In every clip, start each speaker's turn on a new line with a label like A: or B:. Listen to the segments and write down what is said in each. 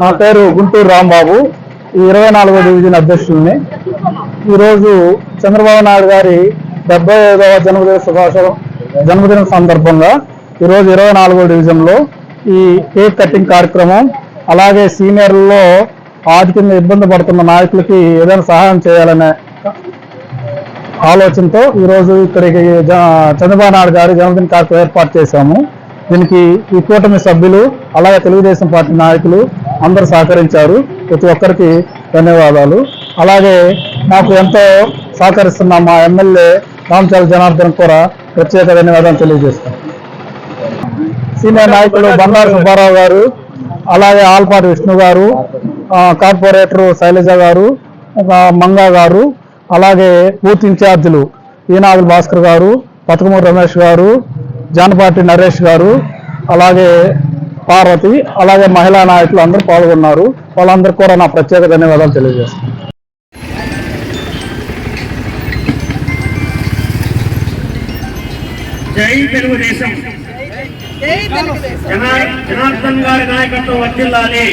A: నా పేరు గుంటూరు రాంబాబు. ఈ ఇరవై నాలుగో డివిజన్ అధ్యక్షుల్ని ఈరోజు చంద్రబాబు నాయుడు గారి డెబ్బై ఐదవ జన్మదిన శుభాశయం జన్మదినం సందర్భంగా ఈరోజు ఇరవై నాలుగో డివిజన్లో ఈ కేక్ కటింగ్ కార్యక్రమం అలాగే సీనియర్లలో ఆర్థికంగా ఇబ్బంది పడుతున్న నాయకులకి ఏదైనా సహాయం చేయాలనే ఆలోచనతో ఈరోజు ఇక్కడికి జ- చంద్రబాబు నాయుడు గారి జన్మదిన కార్యక్రమం ఏర్పాటు చేశాము. దీనికి ఈ కూటమి సభ్యులు అలాగే తెలుగుదేశం పార్టీ నాయకులు అందరూ సహకరించారు. ప్రతి ఒక్కరికి ధన్యవాదాలు. అలాగే నాకు ఎంతో సహకరిస్తున్న మా ఎమ్మెల్యే రామచాల జనార్దన్ కూడా ప్రత్యేక ధన్యవాదాలు తెలియజేస్తాను సీనియర్ నాయకులు బండారు సుబ్బారావు గారు అలాగే ఆల్పాటి విష్ణు గారు కార్పొరేటరు కార్పొరేటర్ శైలజ గారు మంగా గారు అలాగే బూత్ ఇన్ఛార్జీలు ఈనాగుల భాస్కర్ గారు పతకమూరు రమేష్ గారు జానపాటి నరేష్ గారు అలాగే పార్వతి అలాగే మహిళా నాయకులు అందరూ పాల్గొన్నారు. వాళ్ళందరికీ కూడా నా ప్రత్యేక ధన్యవాదాలు తెలియజేస్తాను
B: జై తెలుగుదేశం. జనార్దన్ గారి నాయకత్వం వర్ధిల్లాలి.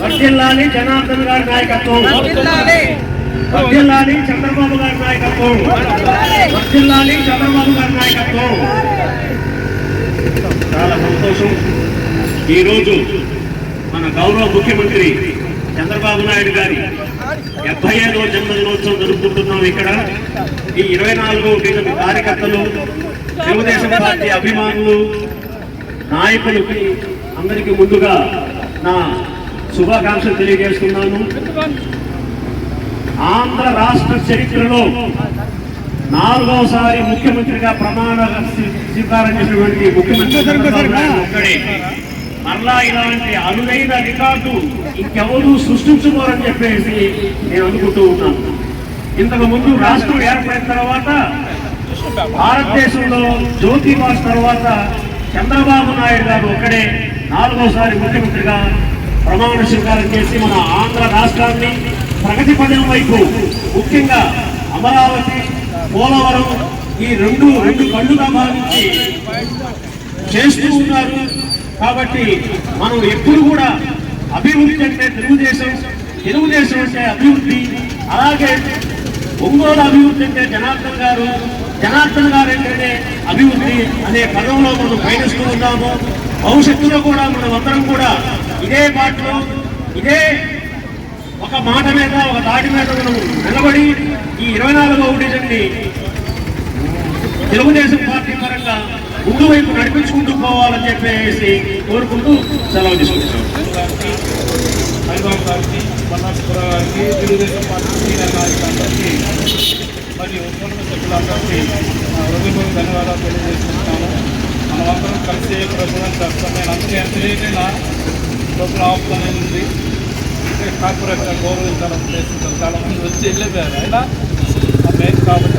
B: వర్ధిల్లాలి జనార్దన్ గారి నాయకత్వం.
C: వర్ధిల్లాలి.
B: చంద్రబాబు గారి నాయకత్వం. వర్ధిల్లాలి చంద్రబాబు గారి నాయకత్వం. చాలా సంతోషం. ఈరోజు మన గౌరవ ముఖ్యమంత్రి చంద్రబాబు నాయుడు గారి డెబ్బై ఐదవ జన్మదినోత్సవం జరుపుకుంటున్నాం ఇక్కడ. ఈ ఇరవై నాలుగో డివిజన్ కార్యకర్తలు తెలుగుదేశం పార్టీ అభిమానులు నాయకులకి అందరికీ ముందుగా నా శుభాకాంక్షలు తెలియజేస్తున్నాను. ఆంధ్ర రాష్ట్ర చరిత్రలో నాలుగోసారి ముఖ్యమంత్రిగా ప్రమాణ స్వీ- స్వీకారం చేసినటువంటి ముఖ్యమంత్రి మరలా ఇలాంటి అరుదైన రికార్డు ఇంకెవరూ సృష్టించుకోరని చెప్పేసి నేను అనుకుంటూ ఉన్నాను. ఇంతకు ముందు రాష్ట్రం ఏర్పడిన తర్వాత భారతదేశంలో జ్యోతి బాస్ తర్వాత చంద్రబాబు నాయుడు గారు ఒక్కడే నాలుగోసారి ముఖ్యమంత్రిగా ప్రమాణ స్వీకారం చేసి మన ఆంధ్ర రాష్ట్రాన్ని ప్రగతి పదం వైపు ముఖ్యంగా అమరావతి పోలవరం ఈ రెండు రెండు కళ్ళుగా భావించి చేస్తూ ఉన్నారు. కాబట్టి మనం ఎప్పుడు కూడా అభివృద్ధి అంటే తెలుగుదేశం తెలుగుదేశం అంటే అభివృద్ధి అలాగే ఒంగోలు అభివృద్ధి అంటే జనార్దన్ గారు జనార్దన్ గారు ఏంటంటే అభివృద్ధి అనే పదంలో మనం పయనిస్తూ ఉన్నాము. భవిష్యత్తులో కూడా మనం అందరం కూడా ఇదే బాటలో ఇదే ఒక మాట మీద ఒక దాటి మీద మనం నిలబడి ఈ ఇరవై నాలుగవ డివిజన్ని తెలుగుదేశం పార్టీ పరంగా ముందు వైపు నడిపించుకుంటూ పోవాలని చెప్పేసి కోరుకుంటూ సెలవు తీసుకుంటున్నాం.
D: హరిబాబు గారికి గారికి తెలుగుదేశం పార్టీ మరియు కుటుంబ సభ్యులందరికీ హృదయపూర్వక ధన్యవాదాలు. తెలియజేస్తున్నాను మనమందరం కలిసి ప్రభుత్వం కష్టమైన అంతే అందుకే ఎంత ఆపుతానే ఉంది. అంటే కార్పొరేటర్ గౌరవించాలని ఉద్దేశించారు చాలా మంది వచ్చి వెళ్ళిపోయారు. అయినా మెయిన్ కాబట్టి